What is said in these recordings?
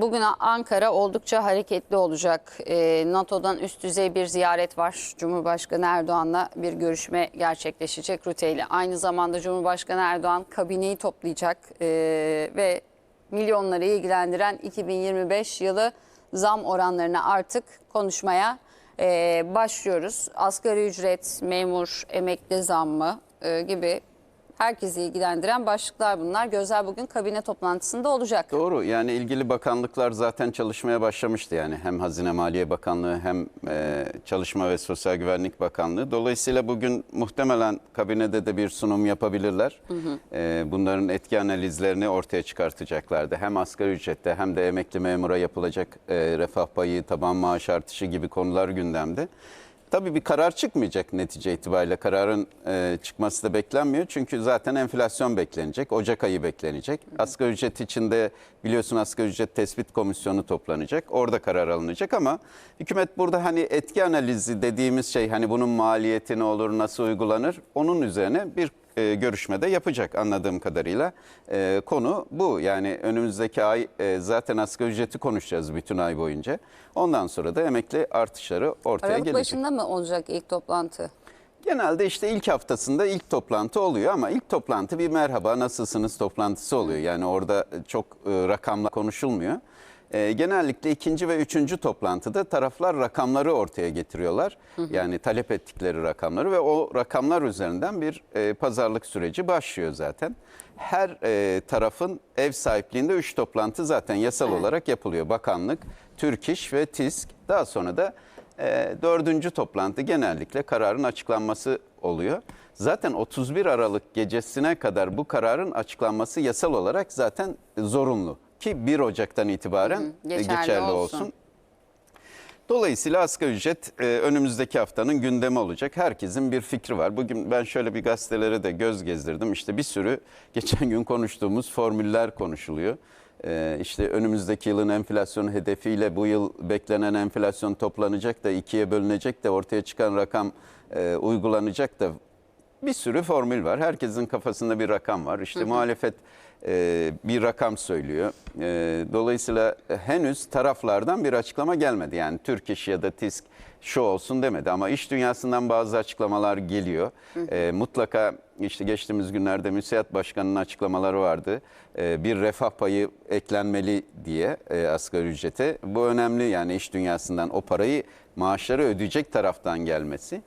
Bugün Ankara oldukça hareketli olacak. Ee, NATO'dan üst düzey bir ziyaret var. Cumhurbaşkanı Erdoğan'la bir görüşme gerçekleşecek Rute ile. Aynı zamanda Cumhurbaşkanı Erdoğan kabineyi toplayacak ee, ve milyonları ilgilendiren 2025 yılı zam oranlarına artık konuşmaya ee, başlıyoruz. Asgari ücret, memur, emekli zammı e, gibi herkesi ilgilendiren başlıklar bunlar. Gözler bugün kabine toplantısında olacak. Doğru yani ilgili bakanlıklar zaten çalışmaya başlamıştı yani hem Hazine Maliye Bakanlığı hem e, Çalışma ve Sosyal Güvenlik Bakanlığı. Dolayısıyla bugün muhtemelen kabinede de bir sunum yapabilirler. E, bunların etki analizlerini ortaya çıkartacaklardı. Hem asgari ücrette hem de emekli memura yapılacak e, refah payı, taban maaş artışı gibi konular gündemde. Tabii bir karar çıkmayacak netice itibariyle. Kararın e, çıkması da beklenmiyor. Çünkü zaten enflasyon beklenecek. Ocak ayı beklenecek. Asgari ücret içinde biliyorsun asgari ücret tespit komisyonu toplanacak. Orada karar alınacak ama hükümet burada hani etki analizi dediğimiz şey hani bunun maliyeti ne olur, nasıl uygulanır onun üzerine bir e, görüşmede yapacak anladığım kadarıyla. E, konu bu. Yani önümüzdeki ay e, zaten asgari ücreti konuşacağız bütün ay boyunca. Ondan sonra da emekli artışları ortaya Aralık gelecek. başında mı olacak ilk toplantı? Genelde işte ilk haftasında ilk toplantı oluyor ama ilk toplantı bir merhaba nasılsınız toplantısı oluyor. Yani orada çok e, rakamla konuşulmuyor. E, genellikle ikinci ve üçüncü toplantıda taraflar rakamları ortaya getiriyorlar. Yani talep ettikleri rakamları ve o rakamlar üzerinden bir e, pazarlık süreci başlıyor zaten. Her e, tarafın ev sahipliğinde üç toplantı zaten yasal Evet. olarak yapılıyor. Bakanlık, Türk İş ve TİSK daha sonra da e, dördüncü toplantı genellikle kararın açıklanması oluyor. Zaten 31 Aralık gecesine kadar bu kararın açıklanması yasal olarak zaten zorunlu. Ki 1 Ocak'tan itibaren e, geçerli geçerli, olsun. olsun. Dolayısıyla asgari ücret e, önümüzdeki haftanın gündemi olacak. Herkesin bir fikri var. Bugün ben şöyle bir gazetelere de göz gezdirdim. İşte bir sürü geçen gün konuştuğumuz formüller konuşuluyor. E, işte önümüzdeki yılın enflasyon hedefiyle bu yıl beklenen enflasyon toplanacak da ikiye bölünecek de ortaya çıkan rakam e, uygulanacak da bir sürü formül var. Herkesin kafasında bir rakam var. İşte muhalefet e, bir rakam söylüyor. E, dolayısıyla henüz taraflardan bir açıklama gelmedi. Yani Türk İş ya da TİSK şu olsun demedi ama iş dünyasından bazı açıklamalar geliyor. E, mutlaka işte geçtiğimiz günlerde müsiyat başkanının açıklamaları vardı. E, bir refah payı eklenmeli diye e, asgari ücrete. Bu önemli yani iş dünyasından o parayı maaşları ödeyecek taraftan gelmesi.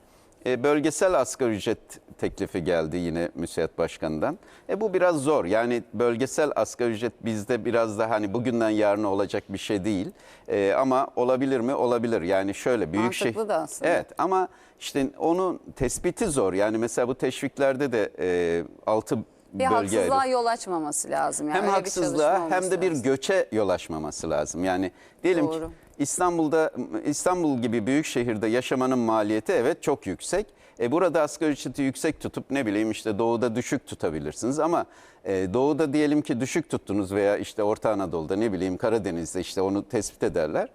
E, bölgesel asgari ücret teklifi geldi yine müsiyat başkanından. E, bu biraz zor. Yani bölgesel asgari ücret bizde biraz da hani bugünden yarına olacak bir şey değil. E, ama olabilir mi? Olabilir. Yani şöyle büyük şey. Mantıklı da aslında. Evet ama işte onun tespiti zor. Yani mesela bu teşviklerde de e, altı Bir bölge haksızlığa ayrı. yol açmaması lazım. Yani Hem haksızlığa hem de bir lazım. göçe yol açmaması lazım. Yani diyelim Doğru. ki İstanbul'da İstanbul gibi büyük şehirde yaşamanın maliyeti evet çok yüksek. E burada asgari ücreti yüksek tutup ne bileyim işte doğuda düşük tutabilirsiniz ama e, doğuda diyelim ki düşük tuttunuz veya işte Orta Anadolu'da ne bileyim Karadeniz'de işte onu tespit ederler.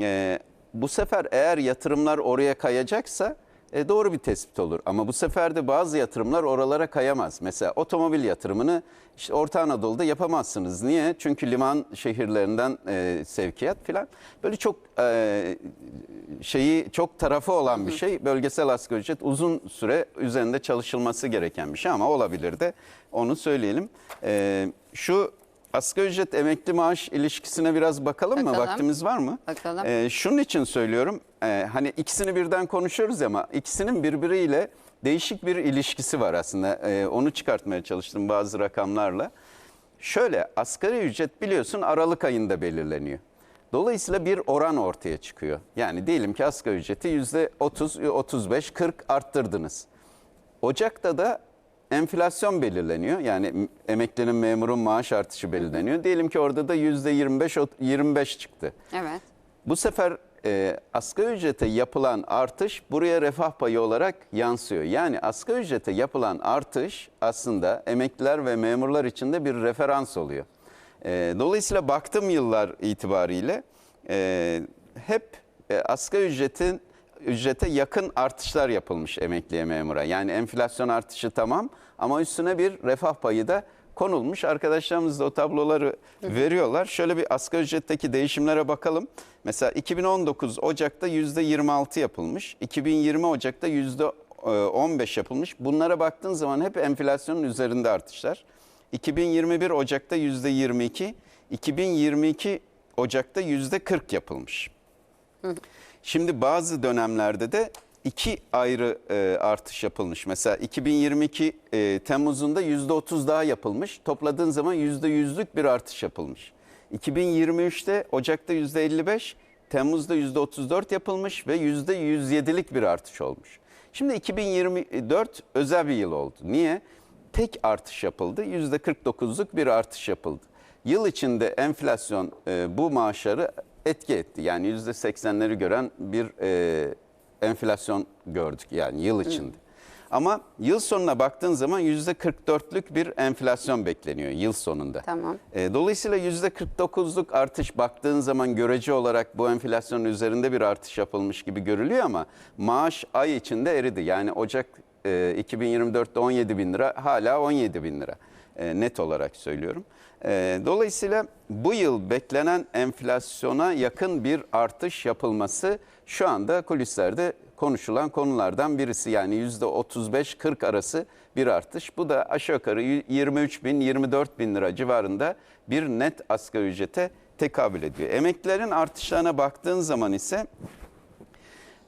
E, bu sefer eğer yatırımlar oraya kayacaksa e, doğru bir tespit olur. Ama bu sefer de bazı yatırımlar oralara kayamaz. Mesela otomobil yatırımını işte Orta Anadolu'da yapamazsınız. Niye? Çünkü liman şehirlerinden e, sevkiyat falan. Böyle çok e, şeyi çok tarafı olan bir şey. Bölgesel asgari ücret uzun süre üzerinde çalışılması gereken bir şey ama olabilir de onu söyleyelim. E, şu asgari ücret emekli maaş ilişkisine biraz bakalım, mı? Bakalım. Vaktimiz var mı? Bakalım. E, şunun için söylüyorum. e, hani ikisini birden konuşuyoruz ama ikisinin birbiriyle değişik bir ilişkisi var aslında. E, onu çıkartmaya çalıştım bazı rakamlarla. Şöyle asgari ücret biliyorsun Aralık ayında belirleniyor. Dolayısıyla bir oran ortaya çıkıyor. Yani diyelim ki asgari ücreti yüzde 30, 35, 40 arttırdınız. Ocak'ta da enflasyon belirleniyor. Yani emeklinin memurun maaş artışı belirleniyor. Diyelim ki orada da yüzde 25, 25 çıktı. Evet. Bu sefer e, asgari ücrete yapılan artış buraya refah payı olarak yansıyor. Yani asgari ücrete yapılan artış aslında emekliler ve memurlar için de bir referans oluyor. E, dolayısıyla baktım yıllar itibariyle e, hep e, asgari ücretin ücrete yakın artışlar yapılmış emekliye memura. Yani enflasyon artışı tamam ama üstüne bir refah payı da konulmuş. Arkadaşlarımız da o tabloları veriyorlar. Şöyle bir asgari ücretteki değişimlere bakalım. Mesela 2019 Ocak'ta %26 yapılmış. 2020 Ocak'ta %15 yapılmış. Bunlara baktığın zaman hep enflasyonun üzerinde artışlar. 2021 Ocak'ta %22, 2022 Ocak'ta %40 yapılmış. Şimdi bazı dönemlerde de iki ayrı e, artış yapılmış. Mesela 2022 e, Temmuz'unda %30 daha yapılmış. Topladığın zaman %100'lük bir artış yapılmış. 2023'te Ocak'ta %55, Temmuz'da %34 yapılmış ve %107'lik bir artış olmuş. Şimdi 2024 özel bir yıl oldu. Niye? Tek artış yapıldı. %49'luk bir artış yapıldı. Yıl içinde enflasyon e, bu maaşları etki etti. Yani %80'leri gören bir e, enflasyon gördük yani yıl içinde. Ama yıl sonuna baktığın zaman %44'lük bir enflasyon bekleniyor yıl sonunda. Tamam. E, Dolayısıyla %49'luk artış baktığın zaman görece olarak bu enflasyonun üzerinde bir artış yapılmış gibi görülüyor ama maaş ay içinde eridi. Yani Ocak e, 2024'te 17 bin lira hala 17 bin lira E, net olarak söylüyorum. E, Dolayısıyla bu yıl beklenen enflasyona yakın bir artış yapılması şu anda kulislerde konuşulan konulardan birisi. Yani %35-40 arası bir artış. Bu da aşağı yukarı 23 bin 24 bin lira civarında bir net asgari ücrete tekabül ediyor. Emeklilerin artışlarına baktığın zaman ise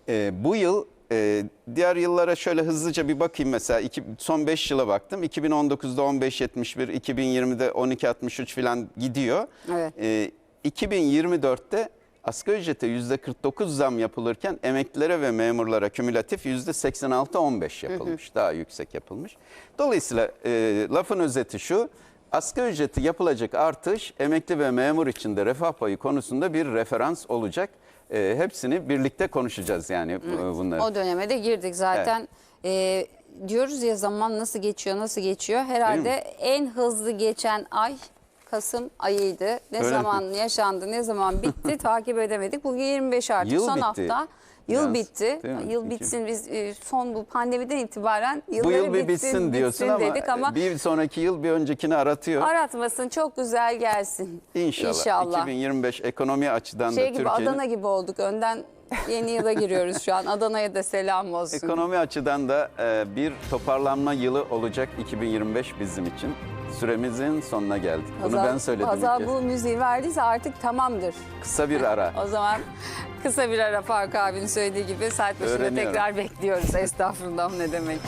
e, bu yıl e, diğer yıllara şöyle hızlıca bir bakayım mesela iki, son 5 yıla baktım. 2019'da 15.71, 2020'de 12.63 falan gidiyor. Evet. E, 2024'te asgari ücrete %49 zam yapılırken emeklilere ve memurlara kümülatif %86-15 yapılmış. Daha yüksek yapılmış. Dolayısıyla e, lafın özeti şu. Asgari ücreti yapılacak artış emekli ve memur için de refah payı konusunda bir referans olacak. E, hepsini birlikte konuşacağız yani e, bunları. O döneme de girdik zaten. Ee, diyoruz ya zaman nasıl geçiyor, nasıl geçiyor. Herhalde en hızlı geçen ay Kasım ayıydı. Ne Öyle mi? zaman yaşandı, ne zaman bitti takip edemedik. Bugün 25 artık Yıl son bitti. hafta. Yıl Yalnız, bitti. Yıl bitsin biz e, son bu pandemiden itibaren Bu yılları yıl bir bitsin, diyorsun ama, dedik ama bir sonraki yıl bir öncekini aratıyor. aratmasın çok güzel gelsin. İnşallah. İnşallah. 2025 ekonomi açıdan Şey da gibi Türkiye'nin Adana gibi olduk. Önden yeni yıla giriyoruz şu an. Adana'ya da selam olsun. Ekonomi açıdan da e, bir toparlanma yılı olacak 2025 bizim için. Süremizin sonuna geldik. Bunu Hazal- ben söyledim Hazal ilk kez. bu müziği verdiyse artık tamamdır. Kısa bir ara. O zaman kısa bir ara Faruk abinin söylediği gibi saat başında Öğreniyorum. tekrar bekliyoruz. Estağfurullah ne demek.